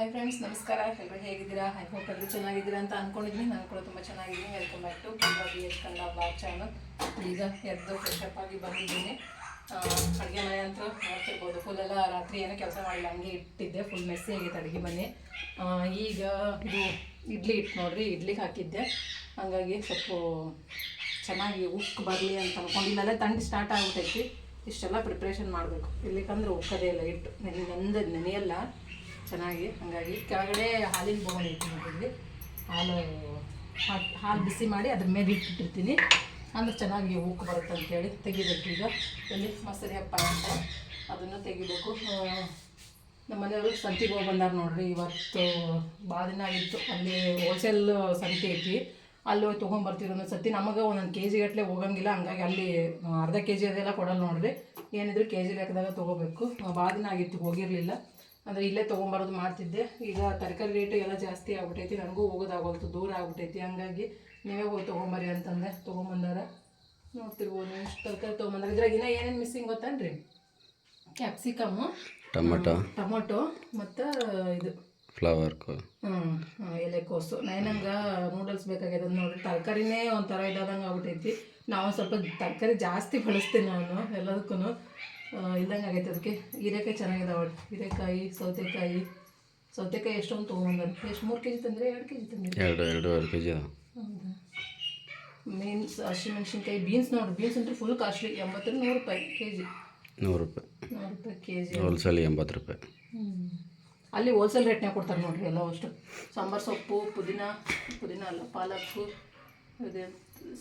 Hi friends ನಮಸ್ಕಾರ. ಎಲ್ಲರೂ ಹೇಗಿದ್ದೀರಾ? ಐ ಹೋಪ್ ಎಲ್ಲರೂ ಚೆನ್ನಾಗಿದ್ದೀರಾ ಅಂತ ಅಂದ್ಕೊಂಡಿದ್ದೀನಿ ನಾನು ಕೂಡ ತುಂಬ ಚೆನ್ನಾಗಿದ್ದೀನಿ. Welcome back to Kannada B H Kannada blog channel ಈಗ ಎದ್ದು ಫ್ರೆಶ್ ಆಗಿ ಬಂದಿದ್ದೀನಿ. ಅಡುಗೆ ಮನೆ ಅಂತೂ ನೋಡ್ತಿರ್ಬೋದು ಎಲ್ಲ ರಾತ್ರಿ ಏನೋ ಕೆಲಸ ಮಾಡಿಲ್ಲ. ಹಂಗೆ ಇಟ್ಟಿದ್ದೆ. ಫುಲ್ ಮೆಸ್ಸಿ ಆಗೈತೆ ಅಡುಗೆ ಮನೆ. ಈಗ ಇದು ಇಡ್ಲಿ ಇಟ್ಟು ನೋಡ್ರಿ. ಇಡ್ಲಿಗೆ ಹಾಕಿದ್ದೆ. ಹಾಗಾಗಿ ಸ್ವಲ್ಪ ಚೆನ್ನಾಗಿ ಉಕ್ಕು ಬರಲಿ ಅಂತ ಅನ್ಕೊಂಡಿಲ್ಲಲ್ಲೇ ತಂಡಿ ಸ್ಟಾರ್ಟ್ ಆಗ್ಬಿಟ್ಟೈತಿ ಇಷ್ಟೆಲ್ಲ ಪ್ರಿಪ್ರೇಷನ್ ಮಾಡಬೇಕು. ಇಲ್ಲಿಕಂದ್ರೆ ಉಕ್ಕದೇ ಇಲ್ಲ. ಇಟ್ಟು ನೆನೆ ನೆನೆಯಲ್ಲ. ಚೆನ್ನಾಗಿ, ಹಾಗಾಗಿ ಕೆಳಗಡೆ ಹಾಲಿನ ಬೋಗಣಿ ನೋಡಿದ್ವಿ ಹಾಲು ಹಾಲು ಬಿಸಿ ಮಾಡಿ ಅದ್ರ ಮೇಲೆ ಇಟ್ಟಿರ್ತೀನಿ ಅಂದ್ರೆ ಚೆನ್ನಾಗಿ ಉಕ್ಕು ಬರುತ್ತೆ ಅಂತೇಳಿ ತೆಗಿಬೇಕು ಈಗ. ಎಲ್ಲಿ? ಮೊಸರಿ ಹಪ್ಪ ಅಂತ. ಅದನ್ನು ತೆಗಿಬೇಕು. ನಮ್ಮ ಮನೆಯವರು ಸಂತಿಗೆ ಹೋಗಿ ಬಂದಾರ ನೋಡ್ರಿ. ಇವತ್ತು ಭಾಳ ದಿನ ಆಗಿತ್ತು. ಅಲ್ಲಿ ಹೋಲ್ಸೇಲ್ ಸಂತಿ ಐತಿ. ಅಲ್ಲಿ ಹೋಗಿ ತೊಗೊಂಬರ್ತೀವಿ ಒಂದೊಂದು ಸತಿ. ನಮಗೆ ಒಂದೊಂದು ಕೆ ಜಿ ಗಟ್ಟಲೆ ಹೋಗಂಗಿಲ್ಲ. ಹಂಗಾಗಿ ಅಲ್ಲಿ, ಅರ್ಧ ಕೆ ಜಿ ಅದೆಲ್ಲ ಕೊಡಲ್ಲ ನೋಡ್ರಿ. ಏನಿದ್ರು ಕೆ ಜಿ ಲೆಕ್ಕದಾಗ ತೊಗೋಬೇಕು. ಭಾಳ ದಿನ ಆಗಿತ್ತು, ಹೋಗಿರಲಿಲ್ಲ. ಅಂದರೆ ಇಲ್ಲೇ ತೊಗೊಂಬರೋದು ಮಾಡ್ತಿದ್ದೆ. ಈಗ ತರಕಾರಿ ರೇಟು ಎಲ್ಲ ಜಾಸ್ತಿ ಆಗ್ಬಿಟ್ಟೈತಿ ನನಗೂ ಹೋಗೋದಾಗೋಲ್ತು ದೂರ ಆಗ್ಬಿಟ್ಟೈತಿ ಹಂಗಾಗಿ ನೀವೇ ಹೋಗಿ ತೊಗೊಂಬರ್ರಿ ಅಂತಂದೆ. ತೊಗೊಂಬಂದಾರ? ನೋಡ್ತಿರ್ಬೋದು ಇಷ್ಟು ತರಕಾರಿ ತೊಗೊಂಬಂದ್ರೆ. ಇದ್ರಾಗ ಇನ್ನೂ ಏನೇನು ಮಿಸ್ಸಿಂಗ್ ಗೊತ್ತೇನ್ರಿ? Capsicum tomato. ಟೊಮೊಟೊ ಮತ್ತು ಇದು. ಫ್ಲವರ್ ಹ್ಞೂ ಎಲೆಕೋಸು. ನೈನಂಗೆ ನೂಡಲ್ಸ್ ಬೇಕಾಗ್ಯದ ನೋಡಿ ತರಕಾರಿನೇ ಒಂಥರ ಇದಾದಂಗೆ ಆಗ್ಬಿಟ್ಟೈತಿ ನಾವು ಸ್ವಲ್ಪ ತರಕಾರಿ ಜಾಸ್ತಿ ಬಳಸ್ತೀನಿ ನಾನು ಎಲ್ಲದಕ್ಕೂ ಇಲ್ದಂಗೆ ಆಗೈತೆ ಅದಕ್ಕೆ. ಹೀರೆಕಾಯಿ ಚೆನ್ನಾಗಿದ್ದಾವೆ ಹೀರೆಕಾಯಿ ಸೌತೆಕಾಯಿ. ಸೌತೆಕಾಯಿ ಎಷ್ಟೊಂದು ತೊಗೊಂಬಂದಾರೆ ಎಷ್ಟು ಮೂರು ಕೆ ಜಿ ತಂದರೆ? ಎರಡು ಕೆ ಜಿ ತಂದರೆ? ಎರಡು ಎರಡೂವರೆ ಕೆ ಜಿ ಹೌದಾ? ಮೀನ್ಸ್ ಹಸಿಮೆಣ್ಸಿನ್ಕಾಯಿ ಬೀನ್ಸ್ ನೋಡಿ. ಬೀನ್ಸ್ ಅಂದರೆ ಫುಲ್ ಕಾಸ್ಟ್ಲಿ ಎಂಬತ್ತರಿಂದ ನೂರು ರೂಪಾಯಿ ಕೆ ಜಿ ನೂರು ರೂಪಾಯಿ. ನೂರು ರೂಪಾಯಿ ಕೆ ಜಿ ಹೋಲ್ಸೇಲ್ ಎಂಬತ್ತು ರೂಪಾಯಿ. ಅಲ್ಲಿ ಹೋಲ್ಸೇಲ್ ರೇಟ್ನಾಗ ಕೊಡ್ತಾರೆ ನೋಡಿರಿ ಎಲ್ಲ ಅಷ್ಟು. ಸಾಂಬಾರು ಸೊಪ್ಪು ಪುದೀನ ಪುದೀನ ಅಲ್ಲ ಪಾಲಕ್ಕು ಇದೆ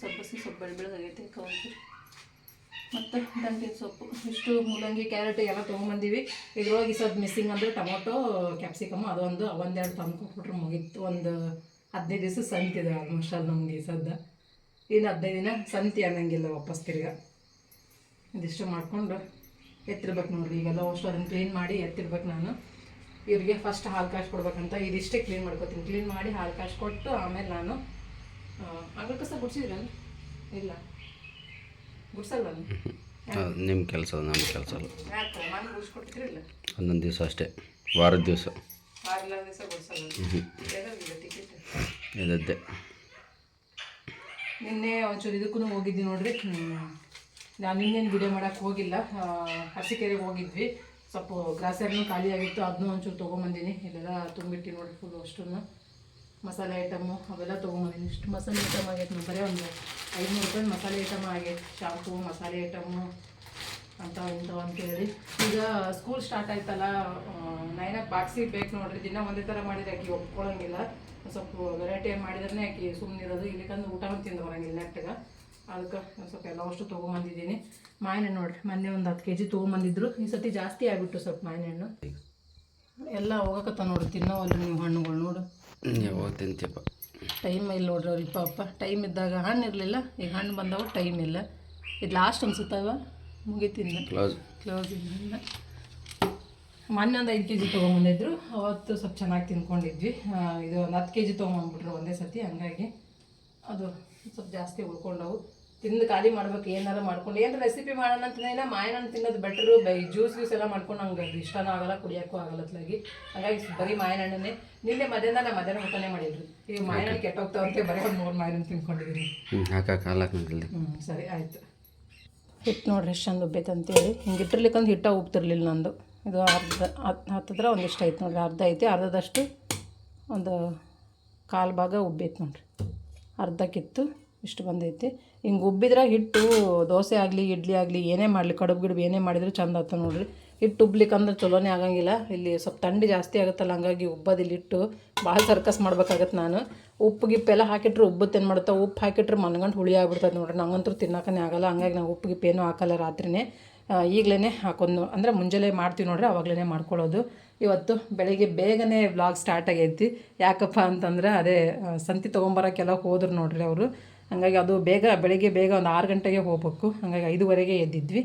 ಸಬ್ಬಸಿ ಸೊಪ್ಪು ಬೆಳೆ ಬೆಳೆದಾಗೈತೆ ಕೌಂಟು ಮತ್ತು ದಂಟಿನ ಸೊಪ್ಪು. ಇಷ್ಟು ಮೂಲಂಗಿ, ಕ್ಯಾರೆಟ್ ಎಲ್ಲ ತೊಗೊಂಬಂದೀವಿ. ಇದ್ರೊಳಗೆ ಸ್ವಲ್ಪ ಮಿಸ್ಸಿಂಗ್ ಅಂದರೆ ಟೊಮೊಟೊ ಕ್ಯಾಪ್ಸಿಕಮ್ ಅದೊಂದು ಒಂದೆರಡು ತಂದು ಕೊಟ್ಬಿಟ್ರೆ ಮುಗೀತು. ಒಂದು ಹದಿನೈದು ದಿವಸ ಸಂತಿದೆ ಆಲ್ಮೋಸ್ಟ್ ಅಲ್ಲಿ ನಮ್ಗೆ ಈ ಸದ್ದ. ಇನ್ನು ಹದಿನೈದು ದಿನ ಸಂತಿ ಅನ್ನಂಗಿಲ್ಲ ವಾಪಸ್ ತಿರ್ಗ. ಇದಿಷ್ಟು ಮಾಡಿಕೊಂಡು ಎತ್ತಿರ್ಬೇಕು ನೋಡ್ರಿ. ಈಗೆಲ್ಲ ಅಷ್ಟು ಅದನ್ನು ಕ್ಲೀನ್ ಮಾಡಿ ಎತ್ತಿರ್ಬೇಕು ನಾನು. ಇವ್ರಿಗೆ ಫಸ್ಟ್ ಹಾಲು ಕಾಸು ಕೊಡ್ಬೇಕಂತ ಇದಿಷ್ಟೇ ಕ್ಲೀನ್ ಮಾಡ್ಕೊತೀನಿ. ಕ್ಲೀನ್ ಮಾಡಿ ಹಾಲು ಕಾಶ್ ಕೊಟ್ಟು ಆಮೇಲೆ ನಾನು ಅಂಗಳ ಕಸ ಗುಡ್ಸಿದ್ರಲ್ಲ? ಇಲ್ಲ. ನಿಮ್ಮ ಕೆಲಸ ನಮ್ಮ ಕೆಲಸ ಅಲ್ಲ. ಒಂದೊಂದು ದಿವಸ ಅಷ್ಟೇ ವಾರದ ದಿವಸ. ಇದ್ದೆ ಇದದ್ದೇ ನಿನ್ನೆ ಒಂಚೂರು ಇದಕ್ಕೂ ಹೋಗಿದ್ವಿ ನೋಡ್ರಿ. ನಾನು ಇನ್ನೇನು ವಿಡಿಯೋ ಮಾಡೋಕ್ಕೆ ಹೋಗಿಲ್ಲ. ಹಸಿಕೆರೆಗೆ ಹೋಗಿದ್ವಿ. ಸ್ವಲ್ಪ ಗ್ರಾಸರ್ನೂ ಖಾಲಿಯಾಗಿತ್ತು. ಅದನ್ನೂ ಒಂಚೂರು ತೊಗೊಂಬಂದಿನಿ. ಇಲ್ಲೆಲ್ಲ ತುಂಬಿಟ್ಟು ನೋಡ್ರಿ ಫುಲ್ ಅಷ್ಟನ್ನು ಮಸಾಲೆ ಐಟಮು ಅವೆಲ್ಲ ತೊಗೊಂಬಂದಿನಿ. ಇಷ್ಟು ಮಸಾಲೆ ಐಟಮ್ ಆಗೈತೆ ನಮ್ಮ ಬರೀ ಒಂದು ಐದುನೂರು ರೂಪಾಯಿ ಮಸಾಲೆ ಐಟಮ್ ಆಗೈತೆ. ಶಾಂಪು ಮಸಾಲೆ ಐಟಮು ಅಂತ ಇಂಥವು ಅಂತೇಳಿ ಈಗ ಸ್ಕೂಲ್ ಸ್ಟಾರ್ಟ್ ಆಯ್ತಲ್ಲ ನೈನಾಗ ಬಾಕ್ಸಿಗೆ ಬೇಕು ನೋಡ್ರಿ. ದಿನ ಒಂದೇ ಥರ ಮಾಡಿದ್ರೆ ಆಕೆ ಒಪ್ಕೊಳ್ಳೋಂಗಿಲ್ಲ ಸ್ವಲ್ಪ ವೆರೈಟಿ ಮಾಡಿದ್ರೆ ಆಕೆ ಸುಮ್ಮನೆ ಇರೋದು. ಇಲ್ಲಿಕಂದ್ರೆ ಊಟ ತಿಂದು ಬರೋಂಗಿಲ್ಲ ನೆಟ್ಟಗೆ ಅದಕ್ಕೆ ಸ್ವಲ್ಪ ಎಲ್ಲ ಅಷ್ಟು ತೊಗೊಂಬಂದಿದ್ದೀನಿ. ಮಾವಿನ ನೋಡ್ರಿ. ಮೊನ್ನೆ ಒಂದು ಹತ್ತು ಕೆ ಜಿ ತೊಗೊಂಬಂದಿದ್ರು. ಈ ಸತಿ ಜಾಸ್ತಿ ಆಗಿಬಿಟ್ಟು ಸ್ವಲ್ಪ ಮಾವಿನ ಹಣ್ಣು ಎಲ್ಲ ಹೋಗಕತ್ತ ನೋಡ್ರಿ ತಿನ್ನೋವಲ್ಲ ನೀವು ಹಣ್ಣುಗಳು ನೋಡು. ಯಾವಾಗ ತಿಂತೀಯಪ್ಪ? ಟೈಮ್ ಇಲ್ಲ ನೋಡ್ರಿ ಅವ್ರಿಗೆ ಪಾಪ. ಟೈಮ್ ಇದ್ದಾಗ ಹಣ್ಣು ಇರಲಿಲ್ಲ. ಈಗ ಹಣ್ಣು ಬಂದಾಗ ಟೈಮ್ ಇಲ್ಲ. ಇದು ಲಾಸ್ಟ್ ಅನ್ಸುತ್ತವ ಮುಗಿತಿಂದ ಕ್ಲೋಸ್ ಕ್ಲೋಸ್ ಇಲ್ಲ ಮೊನ್ನೆ ಒಂದು ಐದು ಕೆ ಜಿ ತೊಗೊಂಬಂದಿದ್ರು. ಅವತ್ತು ಸ್ವಲ್ಪ ಚೆನ್ನಾಗಿ ತಿನ್ಕೊಂಡಿದ್ವಿ. ಇದು ಒಂದು ಹತ್ತು ಕೆ ಜಿ ತೊಗೊಂಬಂದ್ಬಿಟ್ರು ಒಂದೇ ಸತಿ ಹಂಗಾಗಿ ಅದು ಸ್ವಲ್ಪ ಜಾಸ್ತಿ ಉಳ್ಕೊಂಡವು. ತಿಂದು ಖಾಲಿ ಮಾಡ್ಬೇಕು ಏನಾರ ಮಾಡ್ಕೊಂಡು. ಏನು ರೆಸಿಪಿ ಮಾಡೋಣ ಅಂತಂದ್ರೆ ಹಣ್ಣು ತಿನ್ನೋದು ಬೆಟ್ರು ಬೈ ಜ್ಯೂಸ್ ಜ್ಯೂಸ್ ಎಲ್ಲ ಮಾಡ್ಕೊಂಡು ನಂಗೆ ಅದು ಇಷ್ಟನೂ ಆಗಲ್ಲ ಕುಡಿಯೋಕ್ಕೂ ಆಗಲ್ಲ ಅತ್ಲಾಗಿ ಹಾಗಾಗಿ ಬರೀ ಹಣ್ಣನ್ನೇ ನಿನ್ನೆ ಮಧ್ಯಾಹ್ನ ನಾ ಮಧ್ಯಾಹ್ನ ಊಟನೇ ಮಾಡಿದ್ರು ಈ ಮಾಯನ ಕೆಟ್ಟೋಗ್ತಾವಂತೆ ಬರೀ ಒಂದು ಮೂರು ಮಾಯನ ತಿನ್ಕೊಂಡಿದ್ದೀನಿ ಹ್ಞೂ ಹಾಕಾಕ ಹಾಲಾಕ ಹ್ಞೂ ಸರಿ ಆಯಿತು. ಹಿಟ್ಟು ನೋಡ್ರಿ ಎಷ್ಟು ಚಂದ ಉಬ್ಬೈತೆ ಅಂತೇಳಿ. ಹಿಂಗೆ ಇಟ್ಟಿರ್ಲಿಕ್ಕಂದ್ರೆ ಹಿಟ್ಟ ಉಬ್ತಿರ್ಲಿಲ್ಲ ನಂದು. ಇದು ಅರ್ಧ ಹತ್ತು ಹತ್ತಿರ ಒಂದಿಷ್ಟು ಐತೆ ನೋಡ್ರಿ. ಅರ್ಧ ಐತಿ ಅರ್ಧದಷ್ಟು ಒಂದು ಕಾಲು ಭಾಗ ಉಬ್ಬೈತೆ ನೋಡ್ರಿ. ಅರ್ಧಕ್ಕಿತ್ತು ಇಷ್ಟು ಬಂದೈತಿ. ಹಿಂಗೆ ಉಬ್ಬಿದ್ರೆ ಹಿಟ್ಟು ದೋಸೆ ಆಗಲಿ ಇಡ್ಲಿ ಆಗಲಿ ಏನೇ ಮಾಡಲಿ ಕಡುಬು ಗಿಡುಬು ಏನೇ ಮಾಡಿದ್ರು ಚಂದ ಆಯ್ತು ನೋಡ್ರಿ. ಹಿಟ್ಟು ಉಬ್ಲಿಕ್ಕಂದ್ರೆ ಚಲೋನೇ ಆಗಂಗಿಲ್ಲ. ಇಲ್ಲಿ ಸ್ವಲ್ಪ ಥಂಡಿ ಜಾಸ್ತಿ ಆಗುತ್ತಲ್ಲ, ಹಂಗಾಗಿ ಇಲ್ಲಿ ಹಿಟ್ಟು ಭಾಳ ಸರ್ಕಸ್ ಮಾಡ್ಬೇಕಾಗತ್ತೆ ನಾನು. ಉಪ್ಪು ಗಿಪ್ಪೆಲ್ಲ ಹಾಕಿಟ್ರೆ ಉಬ್ಬತ್ತೇನು ಮಾಡುತ್ತೆ ಉಪ್ಪು ಹಾಕಿಟ್ರೆ ಮನ್ಗಂಡು ಹುಳಿ ಆಗ್ಬಿಡ್ತದೆ ನೋಡ್ರಿ. ನಂಗಂತೂ ತಿನ್ನೋಕ್ಕೇ ಆಗಲ್ಲ, ಹಂಗಾಗಿ ನಾವು ಉಪ್ಪು ಗಿಪ್ಪೇನೂ ಹಾಕಲ್ಲ ರಾತ್ರಿನೇ. ಈಗಲೇ ಹಾಕೊಂಡು ಅಂದರೆ ಮುಂಜಾನೆ ಮಾಡ್ತೀವಿ ನೋಡ್ರಿ ಅವಾಗಲೇ ಮಾಡ್ಕೊಳ್ಳೋದು. ಇವತ್ತು ಬೆಳಗ್ಗೆ ಬೇಗನೆ ವ್ಲಾಗ್ ಸ್ಟಾರ್ಟ್ ಆಗೈತಿ. ಯಾಕಪ್ಪ ಅಂತಂದ್ರೆ ಅದೇ ಸಂತಿ ತೊಗೊಂಬರೋಕ್ಕೆಲ್ಲ ಹೋದ್ರು ನೋಡ್ರಿ ಅವರು. ಹಂಗಾಗಿ ಅದು ಬೇಗ, ಬೆಳಗ್ಗೆ ಬೇಗ ಒಂದು ಆರು ಗಂಟೆಗೆ ಹೋಗ್ಬೇಕು. ಹಂಗಾಗಿ ಐದುವರೆಗೆ ಎದ್ದಿದ್ವಿ.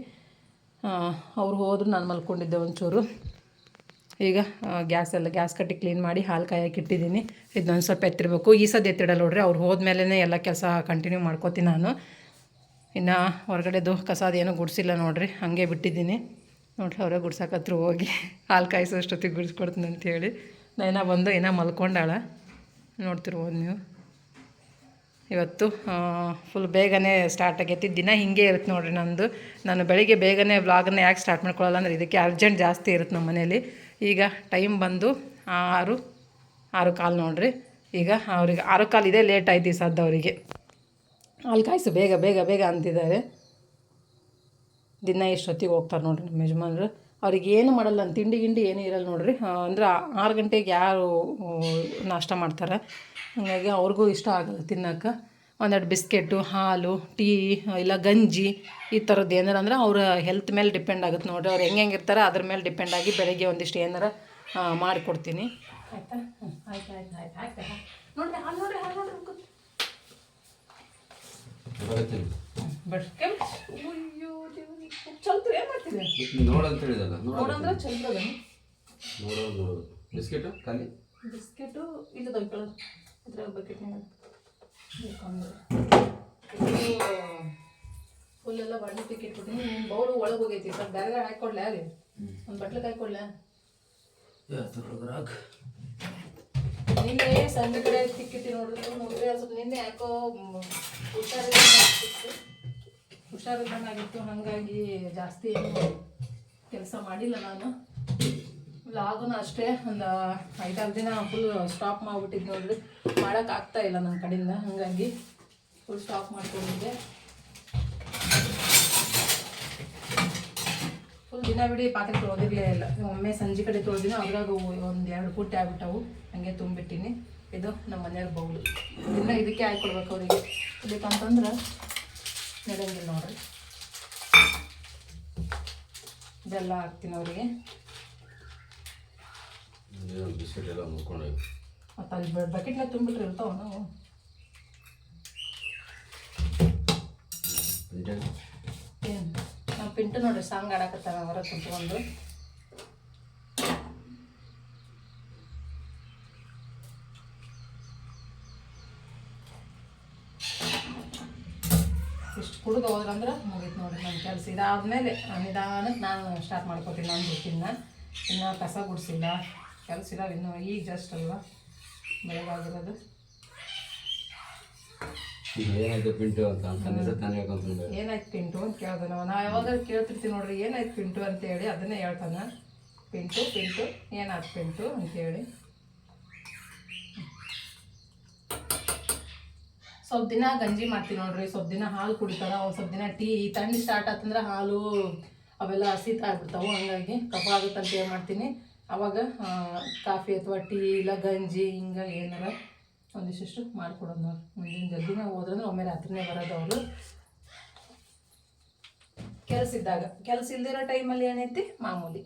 ಅವ್ರು ಹೋದ್ರು, ನಾನು ಮಲ್ಕೊಂಡಿದ್ದೆ ಒಂಚೂರು. ಈಗ ಗ್ಯಾಸ್ ಎಲ್ಲ, ಗ್ಯಾಸ್ ಕಟ್ಟಿ ಕ್ಲೀನ್ ಮಾಡಿ ಹಾಲು ಕಾಯಕ್ಕೆ ಇಟ್ಟಿದ್ದೀನಿ. ಇದೊಂದು ಸ್ವಲ್ಪ ಎತ್ತಿರಬೇಕು. ಈ ಸದ್ಯ ಎತ್ತಿಡಲ್ಲ ನೋಡ್ರಿ, ಅವ್ರು ಹೋದ್ಮೇಲೆ ಎಲ್ಲ ಕೆಲಸ ಕಂಟಿನ್ಯೂ ಮಾಡ್ಕೋತೀನಿ ನಾನು. ಇನ್ನು ಹೊರಗಡೆದು ಕಸಾದ ಏನೂ ಗುಡಿಸಿಲ್ಲ ನೋಡ್ರಿ, ಹಾಗೆ ಬಿಟ್ಟಿದ್ದೀನಿ. ನೋಡ್ರಿ, ಅವರೇ ಗುಡ್ಸಕತ್ರ ಹೋಗಿ ಹಾಲು ಕಾಯಿಸೋ ಅಷ್ಟೊತ್ತಿಗೆ ಗುಡಿಸ್ಕೊಡ್ತೀನಿ ಅಂತೇಳಿ ಏನೋ ಬಂದು ಏನೋ ಮಲ್ಕೊಂಡಾಳ. ನೋಡ್ತಿರ್ಬೋದು ನೀವು. ಇವತ್ತು ಫುಲ್ ಬೇಗನೆ ಸ್ಟಾರ್ಟ್ ಆಗೈತಿ. ದಿನ ಹಿಂಗೆ ಇರುತ್ತೆ ನೋಡಿರಿ ನಂದು. ನಾನು ಬೆಳಿಗ್ಗೆ ಬೇಗನೆ ವ್ಲಾಗನ್ನ ಯಾಕೆ ಸ್ಟಾರ್ಟ್ ಮಾಡ್ಕೊಳ್ಳಲ್ಲ ಅಂದರೆ ಇದಕ್ಕೆ ಅರ್ಜೆಂಟ್ ಜಾಸ್ತಿ ಇರುತ್ತೆ ನಮ್ಮ ಮನೇಲಿ. ಈಗ ಟೈಮ್ ಬಂದು ಆರು ಆರು ಕಾಲು ನೋಡಿರಿ. ಈಗ ಅವ್ರಿಗೆ ಆರು ಕಾಲು ಇದೆ ಲೇಟ್ ಆಯ್ತು ಈ ಸದ್ದು ಅವರಿಗೆ. ಅಲ್ಲಿ ಕಾಯಿಸು, ಬೇಗ ಬೇಗ ಬೇಗ ಅಂತಿದ್ದಾರೆ. ದಿನ ಇಷ್ಟೊತ್ತಿಗೆ ಹೋಗ್ತಾರೆ ನೋಡಿರಿ ನಮ್ಮ ಯಜಮಾನ್ರು. ಅವ್ರಿಗೆ ಏನು ಮಾಡಲ್ಲ ತಿಂಡಿ ಗಿಂಡಿ ಏನೂ ಇರಲ್ಲ ನೋಡ್ರಿ. ಅಂದ್ರೆ ಆರು ಗಂಟೆಗೆ ಯಾರು ನಾಷ್ಟ ಮಾಡ್ತಾರೆ. ಹಾಗಾಗಿ ಅವ್ರಿಗೂ ಇಷ್ಟ ಆಗಲ್ಲ ತಿನ್ನೋಕೆ ಒಂದೆರಡು ಬಿಸ್ಕೆಟು ಹಾಲು ಟೀ ಇಲ್ಲ ಗಂಜಿ ಈ ಥರದ್ದು ಏನಾರ ಅಂದ್ರೆ ಅವ್ರ ಹೆಲ್ತ್ ಮೇಲೆ ಡಿಪೆಂಡ್ ಆಗುತ್ತೆ ನೋಡ್ರಿ. ಅವ್ರು ಹೆಂಗೆ ಹೆಂಗೆ ಇರ್ತಾರೆ ಅದ್ರ ಮೇಲೆ ಡಿಪೆಂಡ್ ಆಗಿ ಬೆಳಗ್ಗೆ ಒಂದಿಷ್ಟು ಏನಾರ ಮಾಡಿಕೊಡ್ತೀನಿ. ಆಯ್ತಾ? ಆಯ್ತು ಆಯ್ತು ಆಯ್ತು ಆಯ್ತು. ನೋಡ್ರಿ ಹಾಲು ನೋಡ್ರಿ ಹಾಲು ನೋಡ್ರಿ ಕೂತ್. ಚಲ್ತ್ರಿ ಏನು ಮಾಡ್ತಿದೆ ನೋಡಂತ ಹೇಳಿದಲ್ಲ ನೋಡಂದ್ರೆ ಚಂದದ ನೋಡೋದು ನೋಡೋದು ಬಿಸ್ಕೆಟು ಖಾಲಿ? ಬಿಸ್ಕೆಟು ಇಲ್ಲದ ಕಲರ್. ಅದ್ರ ಬಕೆಟ್ನಾಗ ಫುಲ್ ಎಲ್ಲ ಬಣ್ಣ ಪಿಕ್ ಇಟ್ಬಿಟ್ಟಿನಿ ನಿಮ್ಮ ಬೌಲು ಒಳಗೆ ಹೋಗೈತಿ. ಸ್ವಲ್ಪ ಬೇರೆ ಹಾಕೊಡ್ಲ ಅಲ್ಲಿ. ಒಂದು ಬಟ್ಲಕ್ಕೆ ಹಾಕೊಡ್ಲ ನಿನ್ನೆ ಸಂಜೆ ಕಡೆ ಸಿಕ್ಕಿತ್ತು ನೋಡಿದ್ರೆ ನೋಡ್ರಿ ಸ್ವಲ್ಪ ನಿನ್ನೆ ಯಾಕೋ ಮ್, ಹುಷಾರಿಲ್ಲ ಹಂಗಾಗಿ ಜಾಸ್ತಿ ಕೆಲಸ ಮಾಡಿಲ್ಲ ನಾನು. ಲಾಗು ಅಷ್ಟೇ, ಒಂದು ಐದಾರು ದಿನ ಫುಲ್ ಸ್ಟಾಪ್ ಮಾಡಿಬಿಟ್ಟಿದ್ದು ನೋಡ್ರಿ. ಮಾಡೋಕ್ಕಾಗ್ತಾ ಇಲ್ಲ ನನ್ನ ಕಡೆಯಿಂದ, ಹಾಗಾಗಿ ಫುಲ್ ಸ್ಟಾಪ್ ಮಾಡ್ಕೊಂಡಿದ್ದೆ. ಫುಲ್ ದಿನ ಬಿಡಿ ಪಾತ್ರೆ ತೊಳೆದಿರಲೇ ಇಲ್ಲ. ಒಮ್ಮೆ ಸಂಜೆ ಕಡೆ ತೊಳೆದಿನ ಅದ್ರಾಗ ಒಂದು ಎರಡು ಪುಟ್ಟಿ ಆಗ್ಬಿಟ್ಟವು, ಹಂಗೆ ತುಂಬಿಟ್ಟಿನಿ. ಇದು ನಮ್ಮ ಮನೆಯವ್ರ ಬೌಲು. ದಿನ ಇದಕ್ಕೆ ಹಾಕ್ಕೊಡ್ಬೇಕು ಅವರಿಗೆ. ಬೇಕಂತಂದ್ರೆ ನಡೆಯಂಗಿಲ್ಲ ನೋಡ್ರಿ. ಬೆಲ್ಲ ಹಾಕ್ತೀನಿ ಅವರಿಗೆ. ಬಿಸ್ಕೆಟ್ ಎಲ್ಲ ಮುಚ್ಕೊಂಡೋಗಿ ಮತ್ತು ಅಲ್ಲಿ ಬಕೆಟ್ನಾಗ ತುಂಬಿಟ್ರೆ ಇರ್ತಾವ ನಾವು. ಏನು? ನಾವು ಪಿಂಟು ನೋಡ್ರಿ ಸಾಂಗ್ ಆಡಕತ್ತಾರ ಅವರ ಕುಂತ್ಕೊಂಡು ಇಷ್ಟು ಕುಡಿದು ಹೋದ್ರಂದ್ರೆ ಮುಗೀತು ನೋಡ್ರಿ ನನ್ನ ಕೆಲಸ. ಇದಾದಮೇಲೆ ನಿಧಾನಕ್ಕೆ ನಾನು ಸ್ಟಾರ್ಟ್ ಮಾಡ್ಕೊತೀನಿ ನಾನು ಬಿಟ್ಟಿನ ಇನ್ನು ಕಸ ಗುಡಿಸಿಲ್ಲ. ಕೆಲಸ ಇದಾವೆ ಇನ್ನು ಈಗ ಜಸ್ಟ್ ಅಲ್ವಾ? ಬೆಳಗಾಗಿರೋದು ಏನಾಯ್ತು ಪಿಂಟು ಅಂತ? ನಾವು ಏನಾಯ್ತು ಪಿಂಟು ಅಂತ ಕೇಳ್ದೆ ನಾವು. ಯಾವಾಗಲೂ ಯಾವಾಗ ಕೇಳ್ತಿರ್ತೀವಿ ನೋಡ್ರಿ ಏನಾಯ್ತು ಪಿಂಟು ಅಂತೇಳಿ ಅದನ್ನೇ ಹೇಳ್ತಾನೆ. ಪಿಂಟು ಪಿಂಟು ಏನಾಯ್ತು ಪಿಂಟು ಅಂತೇಳಿ ಸ್ವಲ್ಪ ದಿನ ಗಂಜಿ ಮಾಡ್ತೀವಿ ನೋಡ್ರಿ ಸ್ವಲ್ಪ ದಿನ ಹಾಲು ಕುಡಿತಾರ ಒಂದು ಸ್ವಲ್ಪ ದಿನ ಟೀ. ತಣ್ಣಿ ಸ್ಟಾರ್ಟ್ ಆತಂದ್ರೆ ಹಾಲು ಅವೆಲ್ಲ ಶೀತ ಆಗ್ಬಿಡ್ತಾವೆ ಹಂಗಾಗಿ ಕಫ ಆಗುತ್ತಂತ ಅಂತ ಏನು ಮಾಡ್ತೀನಿ. ಅವಾಗ ಕಾಫಿ ಅಥವಾ ಟೀ ಇಲ್ಲ ಗಂಜಿ ಹಿಂಗೆ ಏನಾರ ಒಂದಿಷ್ಟು ಮಾಡ್ಕೊಡೋದು ನೋಡಿ ಮುಂದಿನ ಜಲ್ದಿನೇ ಹೋದ್ರಂದ್ರೆ ಒಮ್ಮೆ ರಾತ್ರಿನೇ ಬರೋದು ಅವರು. ಕೆಲಸ ಇದ್ದಾಗ ಕೆಲಸ ಇಲ್ದಿರೋ ಟೈಮಲ್ಲಿ ಏನೈತಿ? ಮಾಮೂಲಿ.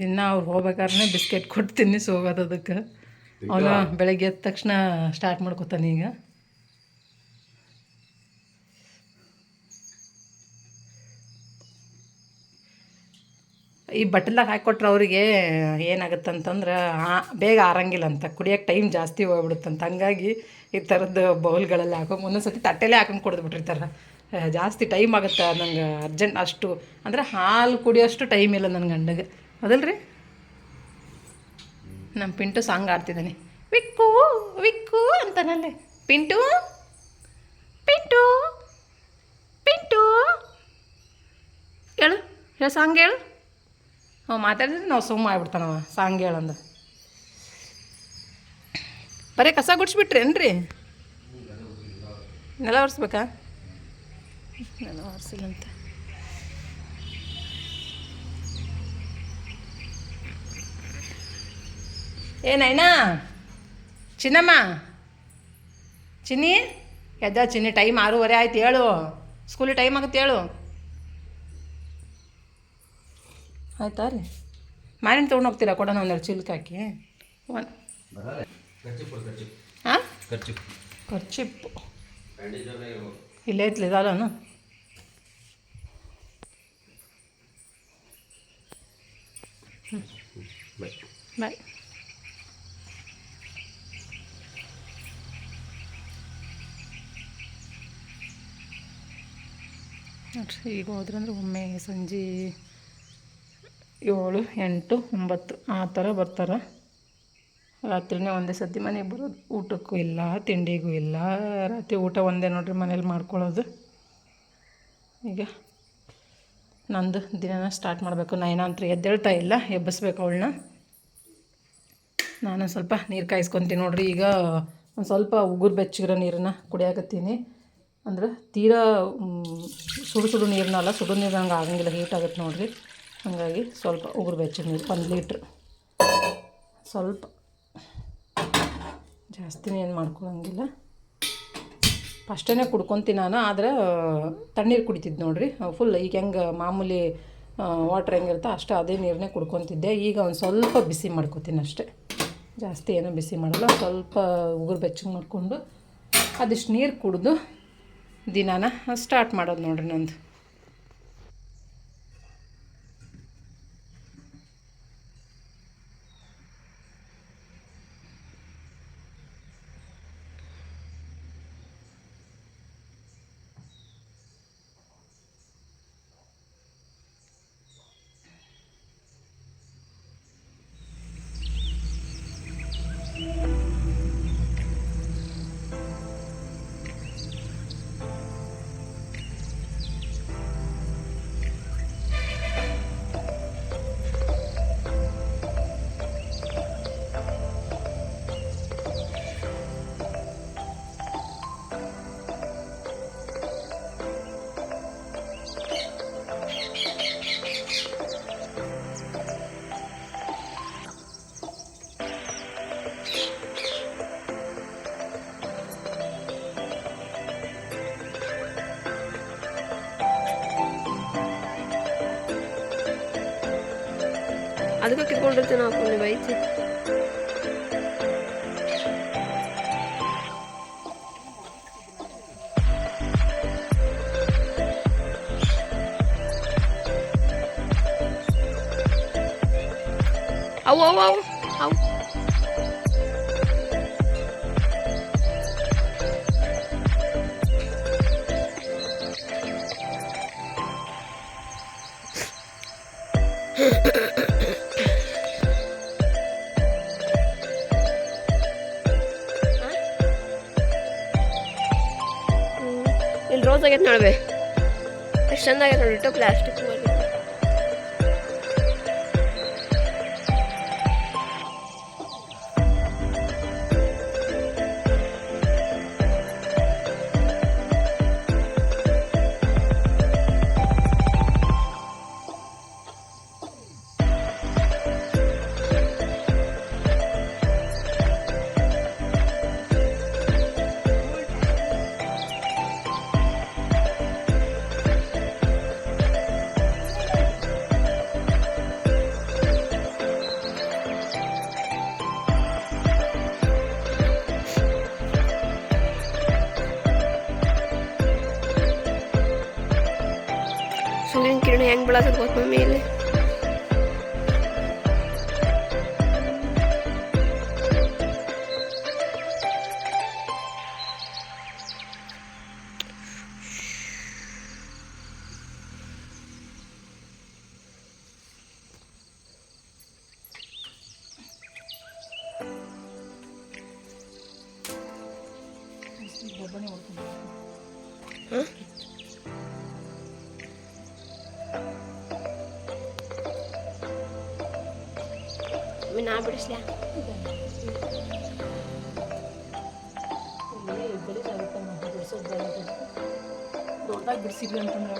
ದಿನ ಅವ್ರು ಹೋಗ್ಬೇಕಾದ್ರೆ ಬಿಸ್ಕೆಟ್ ಕೊಡ್ತೀನಿ ಸೋಗೋದು ಅದಕ್ಕೆ. ಅವನು ಬೆಳಗ್ಗೆ ಎದ್ದ ತಕ್ಷಣ ಸ್ಟಾರ್ಟ್ ಮಾಡ್ಕೊತಾನೆ ಈಗ. ಈ ಬಟ್ಟಲ್ದಾಗ ಹಾಕ್ಕೊಟ್ರೆ ಅವರಿಗೆ ಏನಾಗುತ್ತೆ ಅಂತಂದ್ರೆ ಬೇಗ ಆರಂಗಿಲ್ಲ ಅಂತ ಕುಡಿಯೋಕೆ ಟೈಮ್ ಜಾಸ್ತಿ ಹೋಗ್ಬಿಡುತ್ತಂತ. ಹಂಗಾಗಿ ಈ ಥರದ್ದು ಬೌಲ್ಗಳಲ್ಲಿ ಹಾಕೋ ಒಂದೊಂದ್ಸತಿ ತಟ್ಟೆಲೇ ಹಾಕೊಂಡು ಕುಡಿದ್ಬಿಟ್ಟಿರ್ತಾರೆ. ಜಾಸ್ತಿ ಟೈಮ್ ಆಗುತ್ತೆ? ನಂಗೆ ಅರ್ಜೆಂಟ್ ಅಷ್ಟು. ಅಂದರೆ ಹಾಲು ಕುಡಿಯೋಷ್ಟು ಟೈಮ್ ಇಲ್ಲ ನನ್ನ ಗಂಡಗೆ ಹೌದಲ್ರಿ? ನಮ್ಮ ಪಿಂಟು ಸಾಂಗ್ ಆಡ್ತಿದ್ದಾನೆ ವಿಕ್ಕು ವಿಕ್ಕು ಅಂತಾನಲ್ಲೇ. ಪಿಂಟು ಪಿಂಟು ಪಿಂಟು ಹೇಳು ಹೇಳು ಸಾಂಗ್ ಹೇಳು. ಅವ ಮಾತಾಡಿದ್ರೆ ನಾವು ಸುಮ್ಮ ಆಗ್ಬಿಡ್ತಾನವ ಸಾಂಗ್ ಹೇಳಂದು ಬರೀ ಕಸ ಗುಡ್ಸ್ಬಿಟ್ರೇನ್ರಿ ನೆಲ ಒರೆಸ್ಬೇಕಾ? ನೆಲ ಒರೆಸಿಲ್ಲಂತ. ಏನಾಯ್ನಾ? ಚಿನ್ನಮ್ಮ? ಚಿನ್ನಿ? ಎದ್ದ ಚಿನ್ನಿ ಟೈಮ್ ಆರೂವರೆ ಆಯ್ತು ಹೇಳು. ಸ್ಕೂಲಿಗೆ ಟೈಮ್ ಆಗುತ್ತೆ ಹೇಳು. ಆಯ್ತಾ ರೀ? ಮಾರಿನ ತೊಗೊಂಡು ಹೋಗ್ತೀರಾ? ಕೊಡೋಣ ಒಂದೆರಡು ಚಿಲ್ಕ ಹಾಕಿ. ಒನ್ ಹಾಂ ಖರ್ಚು ಖರ್ಚಿಪ್ಪು ಇಲ್ಲೇ ಐತ್ಲಿ ಇದಲ್ಲನು ಬಾಯ್ ಬಾಯ್ ನೋಡ್ರಿ ಈಗ ಹೋದ್ರಂದ್ರೆ ಒಮ್ಮೆ ಸಂಜೆ ಏಳು, ಎಂಟು, ಒಂಬತ್ತು, ಆ ಥರ ಬರ್ತಾರೆ. ರಾತ್ರಿನೇ ಒಂದೇ ಸತಿ ಮನೆಗೆ ಬರೋದು. ಊಟಕ್ಕೂ ಇಲ್ಲ, ತಿಂಡಿಗೂ ಇಲ್ಲ. ರಾತ್ರಿ ಊಟ ಒಂದೇ ನೋಡ್ರಿ ಮನೇಲಿ ಮಾಡ್ಕೊಳ್ಳೋದು. ಈಗ ನಂದು ದಿನನ ಸ್ಟಾರ್ಟ್ ಮಾಡಬೇಕು. ನಯನ ಅಂತ ಎದ್ದೇಳ್ತಾ ಇಲ್ಲ, ಎಬ್ಬಿಸ್ಬೇಕು ಅವಳನ್ನ. ನಾನು ಸ್ವಲ್ಪ ನೀರು ಕಾಯಿಸ್ಕೊತೀನಿ ನೋಡ್ರಿ. ಈಗ ಒಂದು ಸ್ವಲ್ಪ ಉಗುರು ಬೆಚ್ಚಗಿರೋ ನೀರನ್ನು ಕುಡಿಯಾಕತ್ತೀನಿ. ಅಂದ್ರೆ ತೀರಾ ಸುಡು ಸುಡು ನೀರನ್ನಲ್ಲ ಸುಡು ನೀರು ಹಂಗೆ ಆಗಂಗಿಲ್ಲ ಹೀಟ್ ಆಗುತ್ತೆ ನೋಡಿರಿ. ಹಾಗಾಗಿ ಸ್ವಲ್ಪ ಉಗುರು ಬೆಚ್ಚ ನೀರು, ಒಂದು ಲೀಟ್ರ್. ಸ್ವಲ್ಪ. ಜಾಸ್ತಿನೇ ಏನು ಮಾಡ್ಕೊಳಂಗಿಲ್ಲ. ಫಸ್ಟೇ ಕುಡ್ಕೊತೀನಿ ನಾನು, ಆದ್ರೆ, ತಣ್ಣೀರು ಕುಡಿತಿದ್ದೆ ನೋಡಿರಿ. ಫುಲ್ ಈಗ ಹೆಂಗೆ ಮಾಮೂಲಿ ವಾಟ್ರ್ ಹೆಂಗಿರುತ್ತೆ ಅಷ್ಟೇ ಅದೇ ನೀರನ್ನೇ ಕುಡ್ಕೊತಿದ್ದೆ. ಈಗ ಒಂದು ಸ್ವಲ್ಪ ಬಿಸಿ ಮಾಡ್ಕೊತೀನಿ ಅಷ್ಟೇ. ಜಾಸ್ತಿ ಏನೂ ಬಿಸಿ ಮಾಡಲ್ಲ, ಸ್ವಲ್ಪ ಉಗುರು ಬೆಚ್ಚಗೆ ಮಾಡಿಕೊಂಡು, ಅದಿಷ್ಟು ನೀರು ಕುಡಿದು ದಿನಾನ ಸ್ಟಾರ್ಟ್ ಮಾಡೋದು ನೋಡ್ರಿ ನಂದು. ಅದಕ್ಕೆ ಕಿತ್ಕೊಂಡಿರ್ತೀನಿ ಹಾಕೊಂಡು ಬೈತಿ ಅವು ಅವು ಅವು. ಅವು ಇಲ್ಲಿ ರೋಸ್ ಆಗೈತೆ ನೋಡ್ಬೆ ಎಷ್ಟು ಚಂದ ನೋಡಿ ಪ್ಲಾಸ್ಟಿಕ್ ಕಿರಣ ಹೆಂಗ್ ಬೆಳಸದ್ ಬಿಡಿಸೋದು ದೊಡ್ಡದಾಗಿ ಬಿಡಿಸಿದ್ವಿ ಅಂತಂದ್ರೆ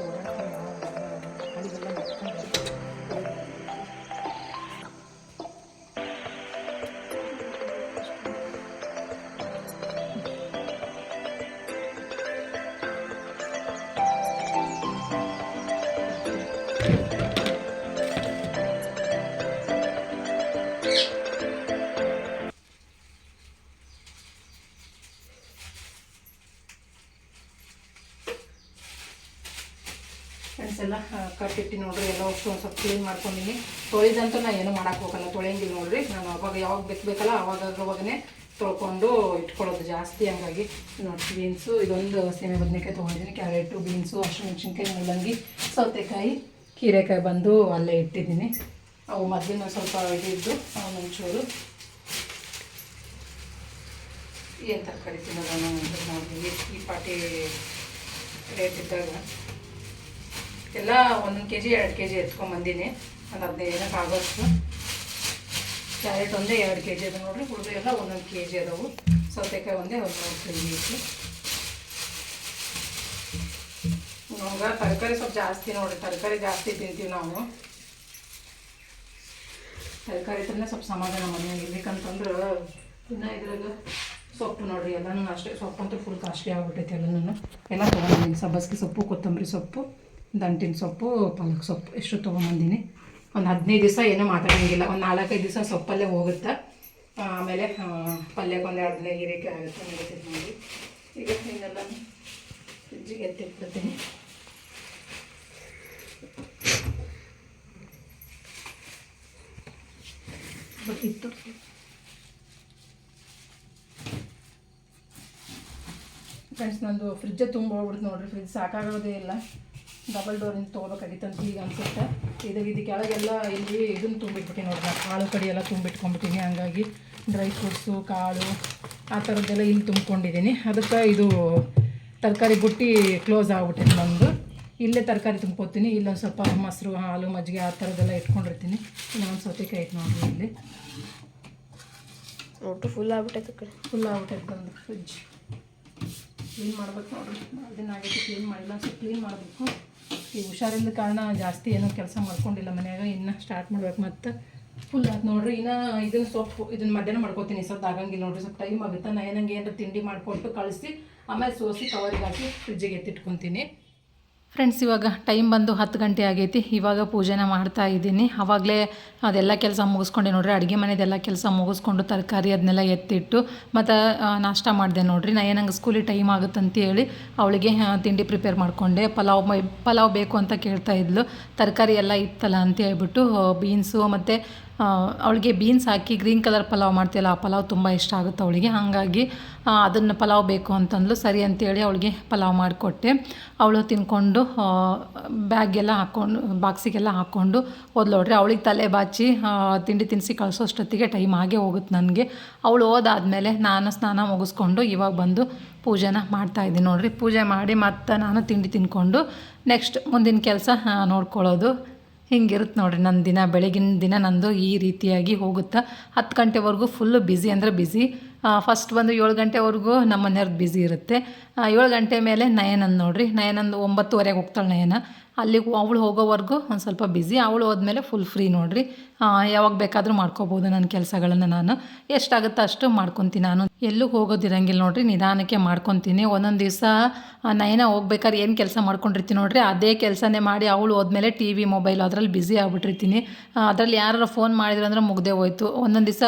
ಕಟ್ಟಿಟ್ಟು ನೋಡ್ರಿ, ಎಲ್ಲ ಅಷ್ಟು ಒಂದು ಸ್ವಲ್ಪ ಕ್ಲೀನ್ ಮಾಡ್ಕೊಂಡಿನಿ. ತೊಳೆದಂತೂ ನಾನು ಏನು ಮಾಡಕ್ಕೆ ಹೋಗಲ್ಲ, ತೊಳೆಯಂಗಿಲ್ಲ ನೋಡ್ರಿ. ನಾನು ಅವಾಗ ಯಾವಾಗ ಬೇಕಲ್ಲ ಅವಾಗ ಅವಾಗನೇ ತೊಳ್ಕೊಂಡು ಇಟ್ಕೊಳ್ಳೋದು ಜಾಸ್ತಿ ಹಂಗಾಗಿ. ನೋಡಿ ಬೀನ್ಸು ಇದೊಂದು ಸೀಮೆ ಬದನೆಕಾಯಿ ತೊಗೊಂಡಿದ್ದೀನಿ ಕ್ಯಾರೆಟು ಬೀನ್ಸು ಹಸಿಮೆಣ್ಸಿನ್ಕಾಯಿ ಮೂಲಂಗಿ, ಸೌತೆಕಾಯಿ ಕೀರೆಕಾಯಿ ಬಂದು ಅಲ್ಲೇ ಇಟ್ಟಿದ್ದೀನಿ. ಅವು ಮದ್ದಿನ ಸ್ವಲ್ಪ ಇದಿದ್ದು ಒಂಚೂರು ಏನು ತರಕಾರಿ ತಿನ್ನೋದು ನಾವು ಈ ಪಾಟಿ ರೇಟ್ ಇದ್ದಾಗ. ಎಲ್ಲ ಒಂದೊಂದು ಕೆ ಜಿ ಎರಡು ಕೆ ಜಿ ಎತ್ಕೊಂಬಂದಿನಿ ಒಂದು ಹದಿನೈದು ದಿನಕ್ಕೆ ಆಗೋಷ್ಟು ಕ್ಯಾರೆಟ್ ಒಂದೇ ಎರಡು ಕೆ ಜಿ ಅದ ನೋಡ್ರಿ. ಹುಡುಗ ಎಲ್ಲ ಒಂದೊಂದು ಕೆ ಜಿ ಅದಾವು. ಸೌತೆಕಾಯಿ ಒಂದೇ ಒಂದು ಮೂರು ಕೆ ಜಿ ಐತಿ. ನಮ್ಗೆ ತರಕಾರಿ ಸ್ವಲ್ಪ ಜಾಸ್ತಿ ನೋಡ್ರಿ. ತರಕಾರಿ ಜಾಸ್ತಿ ತಿಂತೀವಿ ನಾವು. ತರಕಾರಿ ತಿನ್ನ ಸ್ವಲ್ಪ ಸಮಾಧಾನ ಮನೆಯಾಗ ಇರ್ಬೇಕಂತಂದ್ರೆ ಇನ್ನು ಇದ್ರಾಗ ಸೊಪ್ಪು ನೋಡ್ರಿ. ಎಲ್ಲನೂ ಅಷ್ಟೇ. ಸೊಪ್ಪು ಅಂತೂ ಫುಲ್ ಕಾಸ್ಟ್ಲಿ ಆಗ್ಬಿಟ್ಟೈತೆ ಎಲ್ಲನೂ ಎಲ್ಲ ತೊಗೊಂಡಿದ್ದೀನಿ ಸಬ್ಬಸ್ಗೆ ಸೊಪ್ಪು, ಕೊತ್ತಂಬರಿ ಸೊಪ್ಪು. ದಂಟಿನ ಸೊಪ್ಪು, ಪಾಲಕ್ ಸೊಪ್ಪು ಎಷ್ಟು ತೊಗೊಂಬಂದಿನಿ. ಒಂದು ಹದಿನೈದು ದಿವಸ ಏನೂ ಮಾತಾಡೋಂಗಿಲ್ಲ. ಒಂದು ನಾಲ್ಕೈದು ದಿವಸ ಸೊಪ್ಪಲ್ಲೇ ಹೋಗುತ್ತೆ? ಆಮೇಲೆ ಪಲ್ಯಕ್ಕೆ ಒಂದು ಎರಡು ದಿನ ಆಗುತ್ತೆ ನಡೀತೈತೆ ನೋಡಿ ಈಗ ಹಿಂಗೆಲ್ಲ ಫ್ರಿಜ್ಜಿಗೆ ಎತ್ತಿಟ್ಬಿಡ್ತೀನಿ. ಇತ್ತು. ಫ್ರೆಂಡ್ಸ್ ನಂದು ಫ್ರಿಜ್ಜೇ ತುಂಬ ಹೋಗ್ಬಿಡ್ತು ನೋಡಿರಿ. ಫ್ರಿಜ್ ಸಾಕಾಗೋದೇ ಇಲ್ಲ. ಡಬಲ್ ಡೋರಿಂದ ತೊಗೋಬೇಕಾಗಿತ್ತು ಅಂತ ಈಗ ಅನ್ಸುತ್ತೆ. ಇದು ಇದು ಕೆಳಗೆಲ್ಲ ಇಲ್ಲಿ ಇದನ್ನು ತುಂಬಿಟ್ಬಿಟ್ಟಿನಿ ನೋಡ್ರಿ ಕಾಳು ಕಡಿ ಎಲ್ಲ ತುಂಬಿಟ್ಕೊಂಡ್ಬಿಟ್ಟಿನಿ. ಹಂಗಾಗಿ ಡ್ರೈ ಫ್ರೂಟ್ಸು ಕಾಳು ಆ ಥರದ್ದೆಲ್ಲ ಇಲ್ಲಿ ತುಂಬ್ಕೊಂಡಿದ್ದೀನಿ. ಅದಕ್ಕೆ ಇದು ತರಕಾರಿ ಬುಟ್ಟಿ ಕ್ಲೋಸ್ ಆಗ್ಬಿಟ್ಟಿದೆ ನಮ್ಮದು ಇಲ್ಲೇ ತರಕಾರಿ ತುಂಬ್ಕೊತೀನಿ. ಇಲ್ಲೊಂದು ಸ್ವಲ್ಪ ಮೊಸರು ಹಾಲು ಮಜ್ಜಿಗೆ ಆ ಥರದ್ದೆಲ್ಲ ಇಟ್ಕೊಂಡಿರ್ತೀನಿ. ಇನ್ನೊಂದು ಸೌತೆಕಾಯಿ ಇಟ್ಟು ನೋಡಿರಿ ಇಲ್ಲಿ. ಒಟ್ಟು ಫುಲ್ ಆಗ್ಬಿಟ್ಟೈತೆ ಕಡೆ ಫುಲ್ ಆಗ್ಬಿಟ್ಟೈತೆ ಬಂದು ಫ್ರಿಜ್ ಕ್ಲೀನ್ ಮಾಡ್ಬೇಕು ನೋಡ್ರಿ. ಭಾಳ ದಿನ ಆಗೈತೆ ಕ್ಲೀನ್ ಮಾಡಿಲ್ಲ. ಸ್ವಲ್ಪ ಕ್ಲೀನ್ ಮಾಡಬೇಕು. ಈ ಹುಷಾರಿಲ್ಲದ ಕಾರಣ ಜಾಸ್ತಿ ಏನೂ ಕೆಲಸ ಮಾಡ್ಕೊಂಡಿಲ್ಲ ಮನ್ಯಾಗ. ಇನ್ನ ಸ್ಟಾರ್ಟ್ ಮಾಡ್ಬೇಕು ಮತ್ತು ಫುಲ್ ಆಯ್ತು ನೋಡ್ರಿ. ಇನ್ನ ಇದನ್ನ ಸೊಪ್ಪು ಇದನ್ನ ಮಧ್ಯಾಹ್ನ ಮಾಡ್ಕೊತೀನಿ. ಸ್ವಲ್ಪ ಆಗಂಗಿಲ್ಲ ನೋಡ್ರಿ. ಸ್ವಲ್ಪ ಟೈಮ್ ಆಗುತ್ತೆ. ನಾ ಏನಂಗೆ ಏನಾರ ತಿಂಡಿ ಮಾಡಿಕೊಟ್ಟು ಕಳಿಸಿ, ಆಮೇಲೆ ಸೋಸಿ ಕವರಿಗೆ ಹಾಕಿ ಫ್ರಿಜ್ಜಿಗೆ ಎತ್ತಿಟ್ಕೊತೀನಿ. ಫ್ರೆಂಡ್ಸ್ ಇವಾಗ ಟೈಮ್ ಬಂದು ಹತ್ತು ಗಂಟೆ ಆಗೈತಿ. ಇವಾಗ ಪೂಜೆನ ಮಾಡ್ತಾ ಇದ್ದೀನಿ. ಆವಾಗಲೇ ಅದೆಲ್ಲ ಕೆಲಸ ಮುಗಿಸ್ಕೊಂಡೆ ನೋಡ್ರಿ. ಅಡುಗೆ ಮನೆದೆಲ್ಲ ಕೆಲಸ ಮುಗಿಸ್ಕೊಂಡು ತರಕಾರಿ ಅದನ್ನೆಲ್ಲ ಎತ್ತಿಟ್ಟು, ಮತ್ತು ನಾಷ್ಟ ಮಾಡಿದೆ ನೋಡ್ರಿ. ನಾ ಏನಂಗೆ ಸ್ಕೂಲಿಗೆ ಟೈಮ್ ಆಗುತ್ತಂತ ಹೇಳಿ ಅವಳಿಗೆ ತಿಂಡಿ ಪ್ರಿಪೇರ್ ಮಾಡಿಕೊಂಡೆ. ಪಲಾವ್ ಪಲಾವ್ ಬೇಕು ಅಂತ ಕೇಳ್ತಾ ಇದ್ಲು. ತರಕಾರಿ ಎಲ್ಲ ಇತ್ತಲ್ಲ ಅಂತ ಹೇಳ್ಬಿಟ್ಟು ಬೀನ್ಸು ಮತ್ತು ಅವಳಿಗೆ ಬೀನ್ಸ್ ಹಾಕಿ ಗ್ರೀನ್ ಕಲರ್ ಪಲಾವ್ ಮಾಡ್ತೀಯಲ್ಲ, ಆ ಪಲಾವ್ ತುಂಬ ಇಷ್ಟ ಆಗುತ್ತೆ ಅವಳಿಗೆ. ಹಾಗಾಗಿ ಅದನ್ನು ಪಲಾವ್ ಬೇಕು ಅಂತಂದ್ಲು. ಸರಿ ಅಂತೇಳಿ ಅವಳಿಗೆ ಪಲಾವ್ ಮಾಡಿಕೊಟ್ಟೆ. ಅವಳು ತಿನ್ಕೊಂಡು ಬ್ಯಾಗೆಲ್ಲ ಹಾಕ್ಕೊಂಡು ಬಾಕ್ಸಿಗೆಲ್ಲ ಹಾಕ್ಕೊಂಡು ಓದ್ಲೋಡ್ರಿ ಅವಳಿಗೆ ತಲೆ ಬಾಚಿ ತಿಂಡಿ ತಿನಿಸಿ ಕಳಿಸೋಷ್ಟೊತ್ತಿಗೆ ಟೈಮ್ ಆಗೇ ಹೋಗುತ್ತೆ ನನಗೆ. ಅವಳು ಓದಾದಮೇಲೆ ನಾನು ಸ್ನಾನ ಮುಗಿಸ್ಕೊಂಡು ಇವಾಗ ಬಂದು ಪೂಜೆನ ಮಾಡ್ತಾ ನೋಡಿರಿ ನೋಡ್ರಿ. ಪೂಜೆ ಮಾಡಿ ಮತ್ತೆ ನಾನು ತಿಂಡಿ ತಿನ್ಕೊಂಡು ನೆಕ್ಸ್ಟ್ ಮುಂದಿನ ಕೆಲಸ ನೋಡ್ಕೊಳ್ಳೋದು. ಹಿಂಗಿರುತ್ತೆ ನೋಡಿರಿ ನನ್ನ ದಿನ. ಬೆಳಗಿನ ದಿನ ನಂದು ಈ ರೀತಿಯಾಗಿ ಹೋಗುತ್ತೆ. ಹತ್ತು ಗಂಟೆವರೆಗೂ ಫುಲ್ಲು ಬ್ಯುಸಿ ಅಂದರೆ ಬ್ಯುಸಿ ಫಸ್ಟ್ ಬಂದು ಏಳು ಗಂಟೆವರೆಗೂ ನಮ್ಮ ಮನೆಯವ್ರದ್ದು ಬ್ಯುಸಿ ಇರುತ್ತೆ. ಏಳು ಗಂಟೆ ಮೇಲೆ ನಯನಂದು ನೋಡಿರಿ. ನಯನಂದು ಒಂಬತ್ತುವರೆಗೆ ಹೋಗ್ತಾಳೆ ನಯನ. ಅಲ್ಲಿಗೆ ಅವಳು ಹೋಗೋವರೆಗೂ ಒಂದು ಸ್ವಲ್ಪ ಬ್ಯುಸಿ ಅವಳು ಹೋದ್ಮೇಲೆ ಫುಲ್ ಫ್ರೀ ನೋಡ್ರಿ. ಯಾವಾಗ ಬೇಕಾದರೂ ಮಾಡ್ಕೋಬೋದು ನನ್ನ ಕೆಲಸಗಳನ್ನು ನಾನು. ಎಷ್ಟಾಗುತ್ತೋ ಅಷ್ಟು ಮಾಡ್ಕೊತೀನಿ ನಾನು. ಎಲ್ಲೂ ಹೋಗೋದಿರಂಗಿಲ್ಲ ನೋಡಿರಿ, ನಿಧಾನಕ್ಕೆ ಮಾಡ್ಕೊತೀನಿ. ಒಂದೊಂದು ದಿವಸ ನಯನ ಹೋಗ್ಬೇಕಾದ್ರೆ ಏನು ಕೆಲಸ ಮಾಡ್ಕೊಂಡಿರ್ತೀನಿ ನೋಡಿರಿ, ಅದೇ ಕೆಲಸನೇ ಮಾಡಿ ಅವಳು ಹೋದ್ಮೇಲೆ ಟಿ ವಿ, ಮೊಬೈಲ್ ಅದರಲ್ಲಿ ಬ್ಯುಸಿ ಆಗ್ಬಿಟ್ಟಿರ್ತೀನಿ. ಅದರಲ್ಲಿ ಯಾರು ಫೋನ್ ಮಾಡಿದ್ರು ಅಂದ್ರೆ ಮುಗ್ದೇ ಹೋಯ್ತು. ಒಂದೊಂದು ದಿವಸ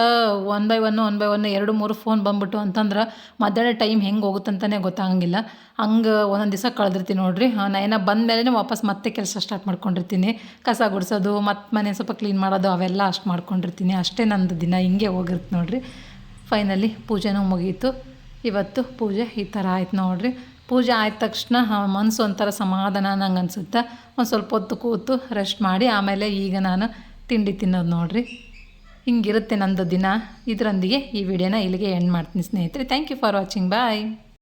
one by one one by one ಎರಡು, ಮೂರು ಫೋನ್ ಬಂದ್ಬಿಟ್ಟು ಅಂತಂದ್ರೆ ಮಧ್ಯಾಹ್ನ ಟೈಮ್ ಹೆಂಗೆ ಹೋಗುತ್ತಂತಲೇ ಗೊತ್ತಾಗಂಗಿಲ್ಲ. ಹಂಗೆ ಒಂದೊಂದು ದಿವಸ ಕಳೆದಿರ್ತೀನಿ ನೋಡಿರಿ. ನಯನ ಬಂದ ಮೇಲೆ ವಾಪಸ್ ಮತ್ತೆ ಕೆಲಸ ಸ್ಟಾರ್ಟ್ ಮಾಡ್ಕೊಂಡಿರ್ತೀನಿ. ಕಸ ಗುಡಿಸೋದು ಮತ್ತೆ ಮನೆ ಸ್ವಲ್ಪ ಕ್ಲೀನ್ ಮಾಡೋದು ಅವೆಲ್ಲ ಅಷ್ಟು ಮಾಡ್ಕೊಂಡಿರ್ತೀನಿ. ಅಷ್ಟೇ ನಂದು ದಿನ ಹಿಂಗೆ ಹೋಗಿರುತ್ತೆ ನೋಡಿರಿ. ಫೈನಲಿ ಪೂಜೆನೂ ಮುಗೀತು. ಇವತ್ತು ಪೂಜೆ ಈ ಥರ ಆಯ್ತು ನೋಡ್ರಿ. ಪೂಜೆ ಆದ ತಕ್ಷಣ ಮನಸ್ಸು ಒಂಥರ ಸಮಾಧಾನ ನಂಗೆ ಅನಿಸುತ್ತೆ. ಒಂದು ಸ್ವಲ್ಪ ಹೊತ್ತು ಕೂತು ರೆಸ್ಟ್ ಮಾಡಿ ಆಮೇಲೆ ಈಗ ನಾನು ತಿಂಡಿ ತಿನ್ನೋದು ನೋಡಿರಿ. ಹಿಂಗಿರುತ್ತೆ ನಂದು ದಿನ. ಇದರೊಂದಿಗೆ ಈ ವಿಡಿಯೋನ ಇಲ್ಲಿಗೆ ಎಂಡ್ ಮಾಡ್ತೀನಿ ಸ್ನೇಹಿತರೆ. Thank you for watching bye